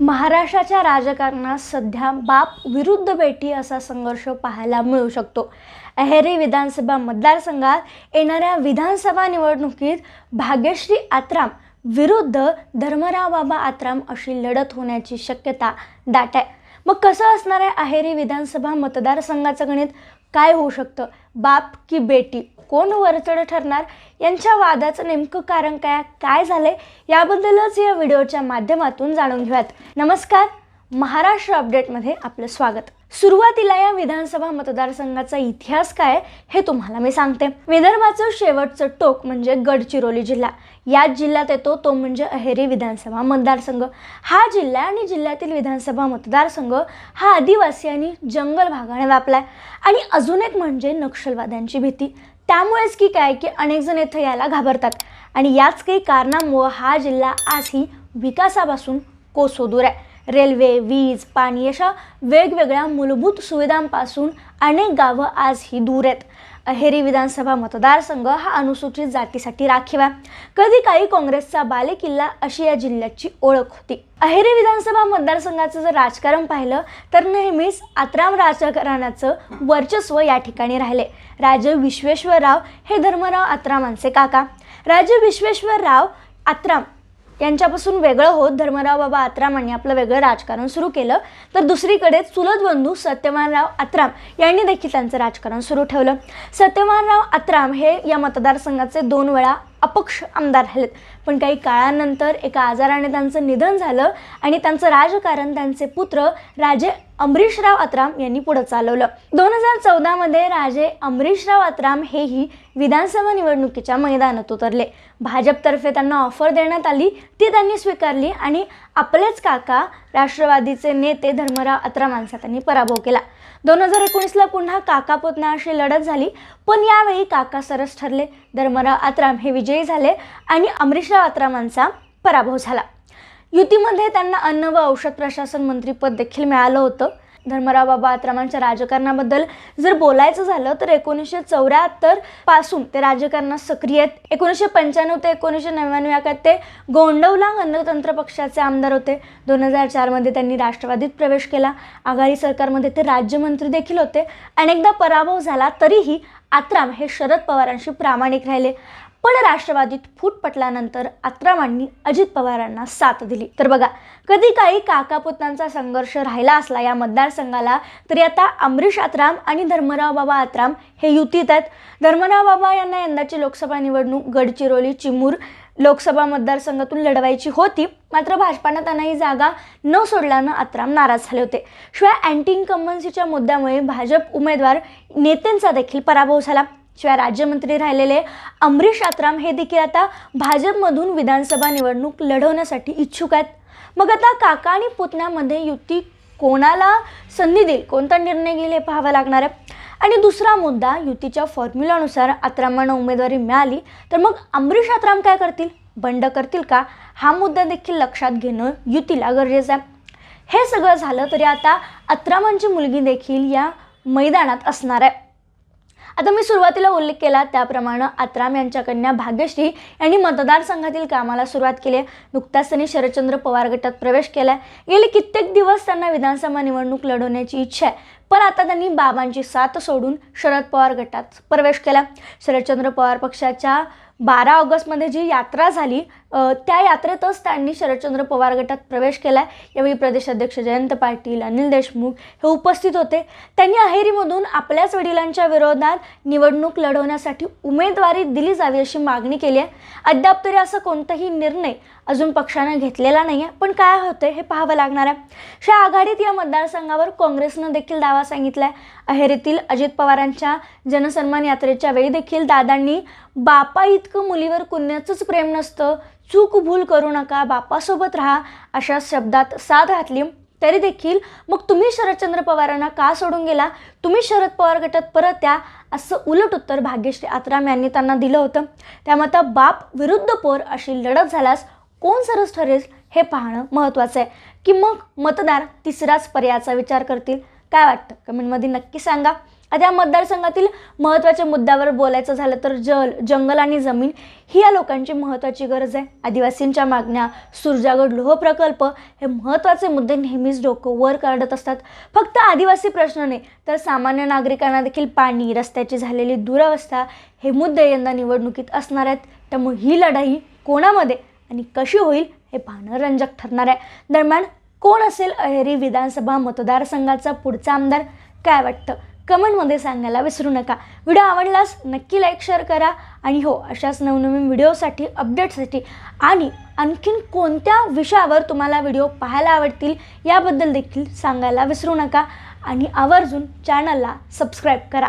महाराष्ट्राच्या राजकारणात सध्या बाप विरुद्ध बेटी असा संघर्ष पाहायला मिळू शकतो. अहेरी विधानसभा मतदारसंघात येणाऱ्या विधानसभा निवडणुकीत भाग्यश्री आत्राम विरुद्ध धर्मराव बाबा आत्राम अशी लढत होण्याची शक्यता दाट आहे मग कसं असणार आहे अहेरी विधानसभा मतदारसंघाचं गणित? काय होऊ शकतं? बाप की बेटी? कोण वरचढ ठरणार? यांच्या वादाचं नेमकं कारण काय? काय झालंय? याबद्दलच या व्हिडिओच्या माध्यमातून जाणून घेऊयात. नमस्कार. महाराष्ट्र अपडेटमध्ये आपलं स्वागत. सुरुवातीला या विधानसभा मतदारसंघाचा इतिहास काय हे तुम्हाला मी सांगते. विदर्भाचं शेवटचं टोक म्हणजे गडचिरोली जिल्हा. याच जिल्ह्यात येतो तो म्हणजे अहेरी विधानसभा मतदारसंघ. हा जिल्हा आणि जिल्ह्यातील विधानसभा मतदारसंघ हा आदिवासी आणि जंगल भागाने व्यापला आहे आणि अजून एक म्हणजे नक्षलवाद्यांची भीती. त्यामुळेच की काय की अनेक जण इथं यायला घाबरतात. आणि याच काही कारणामुळं हा जिल्हा आजही विकासापासून कोसो दूर आहे. रेल्वे वीज पाणी अशा वेगवेगळ्या मूलभूत सुविधांपासून अनेक गावं आजही दूर आहेत. अहेरी विधानसभा मतदारसंघ हा अनुसूचित जातीसाठी राखीव आहे. कधी काही काँग्रेसचा बालेकिल्ला अशी या जिल्ह्याची ओळख होती. अहेरी विधानसभा मतदारसंघाचं जर राजकारण पाहिलं तर नेहमीच आत्राम राजकारणाचं वर्चस्व या ठिकाणी राहिले. राजे विश्वेश्वरराव हे धर्मराव आत्रामांचे काका. राजे विश्वेश्वरराव आत्राम यांच्यापासून वेगळं होत. धर्मराव बाबा आत्रामांनी आपलं वेगळं राजकारण सुरू केलं. तर दुसरीकडे चुलत बंधू सत्यवानराव आत्राम यांनी देखील त्यांचं राजकारण सुरू ठेवलं. सत्यवानराव आत्राम हे या मतदारसंघाचे दोन वेळा अपक्ष आमदार राहिलेत पण काही काळानंतर एका आजाराने त्यांचं निधन झालं आणि त्यांचं राजकारण त्यांचे पुत्र राजे अमरीशराव आत्राम यांनी पुढं चालवलं. दोन हजार चौदामध्ये राजे अमरीशराव आत्राम हेही विधानसभा निवडणुकीच्या मैदानात उतरले. भाजपतर्फे त्यांना ऑफर देण्यात आली ती त्यांनी स्वीकारली आणि आपलेच काका राष्ट्रवादीचे नेते धर्मराव आत्रामांचा त्यांनी पराभव केला. दोन हजार एकोणीसला पुन्हा काका पुतना अशी लढत झाली पण यावेळी काका सरस ठरले. धर्मराव आत्राम हे विजयी झाले आणि अमरीशराव आत्रामांचा पराभव झाला. युतीमध्ये त्यांना अन्न व औषध प्रशासन मंत्रीपद देखील मिळालं होतं. धर्मराव बाबा आत्रामांच्या राजकारणाबद्दल जर बोलायचं झालं तर एकोणीसशे चौऱ्याहत्तरपासून ते राजकारणात सक्रिय आहेत. एकोणीसशे पंच्याण्णव ते एकोणीसशे नव्याण्णव या काळात ते गोंडवला गणतंत्र पक्षाचे आमदार होते. दोन हजार चारमध्ये त्यांनी राष्ट्रवादीत प्रवेश केला. आघाडी सरकारमध्ये ते राज्यमंत्री देखील होते. अनेकदा पराभव झाला तरीही आत्राम हे शरद पवारांशी प्रामाणिक राहिले. पण राष्ट्रवादीत फूट पटल्यानंतर आत्रामांनी अजित पवारांना साथ दिली. तर बघा कधी काही काकापुतांचा संघर्ष राहिला असला या मतदारसंघाला तरी आता अमरीश आत्राम आणि धर्मराव बाबा आत्राम हे युतीत आहेत. धर्मराव बाबा यांना यंदाची लोकसभा निवडणूक गडचिरोली चिमूर लोकसभा मतदारसंघातून लढवायची होती. मात्र भाजपानं त्यांना ही जागा न सोडल्यानं आत्राम नाराज झाले होते. शिवाय अँटी इन्कम्बन्सीच्या मुद्द्यामुळे भाजप उमेदवार नेत्यांचा देखील पराभव झाला. शिवाय राज्यमंत्री राहिलेले अमरीश आत्राम हे देखील आता भाजपमधून विधानसभा निवडणूक लढवण्यासाठी इच्छुक आहेत. मग आता काका आणि पुतण्यामध्ये युती कोणाला संधी देईल? कोणता निर्णय घेईल हे पाहावं लागणार आहे. आणि दुसरा मुद्दा युतीच्या फॉर्म्युलानुसार आत्रामांना उमेदवारी मिळाली तर मग अमरीश आत्राम काय करतील? बंड करतील का? हा मुद्दा देखील लक्षात घेणं युतीला गरजेचं आहे. हे सगळं झालं तरी आता अत्रामांची मुलगी देखील या मैदानात असणार आहे. आता मी सुरुवातीला उल्लेख केला त्याप्रमाणे आत्राम यांच्या कन्या भाग्यश्री यांनी मतदारसंघातील कामाला सुरुवात केली आहे. नुकताच त्यांनी शरदचंद्र पवार गटात प्रवेश केला आहे गेले कित्येक दिवस त्यांना विधानसभा निवडणूक लढवण्याची इच्छा आहे. पण आता त्यांनी बाबांची साथ सोडून शरद पवार गटात प्रवेश केला शरदचंद्र पवार पक्षाच्या बारा ऑगस्टमध्ये जी यात्रा झाली त्या यात्रेतच त्यांनी शरदचंद्र पवार गटात प्रवेश केला यावेळी प्रदेशाध्यक्ष जयंत पाटील अनिल देशमुख हे उपस्थित होते. त्यांनी अहेरीमधून आपल्याच वडिलांच्या विरोधात निवडणूक लढवण्यासाठी उमेदवारी दिली जावी अशी मागणी केली आहे. अद्याप तरी असा कोणताही निर्णय अजून पक्षानं घेतलेला नाही आहे पण काय होतं हे पाहावं लागणार आहे. शा आघाडीत या मतदारसंघावर काँग्रेसनं देखील दावा सांगितला आहे अहेरीतील अजित पवारांच्या जनसन्मान यात्रेच्या वेळी देखील दादांनी बापा इतकं मुलीवर कुण्याचंच प्रेम नसतं. चूक भूल करू नका बापासोबत राहा अशा शब्दात साथ घातली. तरी देखील मग तुम्ही शरदचंद्र पवारांना का सोडून गेला? तुम्ही शरद पवार गटात परत या असं उलट उत्तर भाग्यश्री आत्राम यांनी त्यांना दिलं होतं. त्यामुळे आता बाप विरुद्ध पोर अशी लढत झाल्यास कोण सरस ठरेल हे पाहणं महत्त्वाचं आहे. की मग मतदार तिसराच पर्यायाचा विचार करतील? काय वाटतं? कमेंटमध्ये नक्की सांगा. आता या मतदारसंघातील महत्त्वाच्या मुद्द्यावर बोलायचं झालं तर जल जंगल आणि जमीन ही या लोकांची महत्त्वाची गरज आहे. आदिवासींच्या मागण्या सुरजागड लोह प्रकल्प हे महत्त्वाचे मुद्दे नेहमीच डोकं वर काढत असतात. फक्त आदिवासी प्रश्न नाही तर सामान्य नागरिकांना देखील पाणी रस्त्याची झालेली दुरावस्था हे मुद्दे यंदा निवडणुकीत असणार आहेत. त्यामुळे ही लढाई कोणामध्ये आणि कशी होईल हे पाहणं रंजक ठरणार आहे. दरम्यान कोण असेल अहेरी विधानसभा मतदारसंघाचा पुढचा आमदार? काय वाटतं? कमेंटमध्ये सांगायला विसरू नका. व्हिडिओ आवडलास नक्की लाईक शेअर करा. आणि हो अशाच नवनवीन व्हिडिओसाठी अपडेटसाठी आणि आणखीन कोणत्या विषयावर तुम्हाला व्हिडिओ पाहायला आवडतील याबद्दल देखील सांगायला विसरू नका. आणि आवर्जून चॅनलला सबस्क्राईब करा.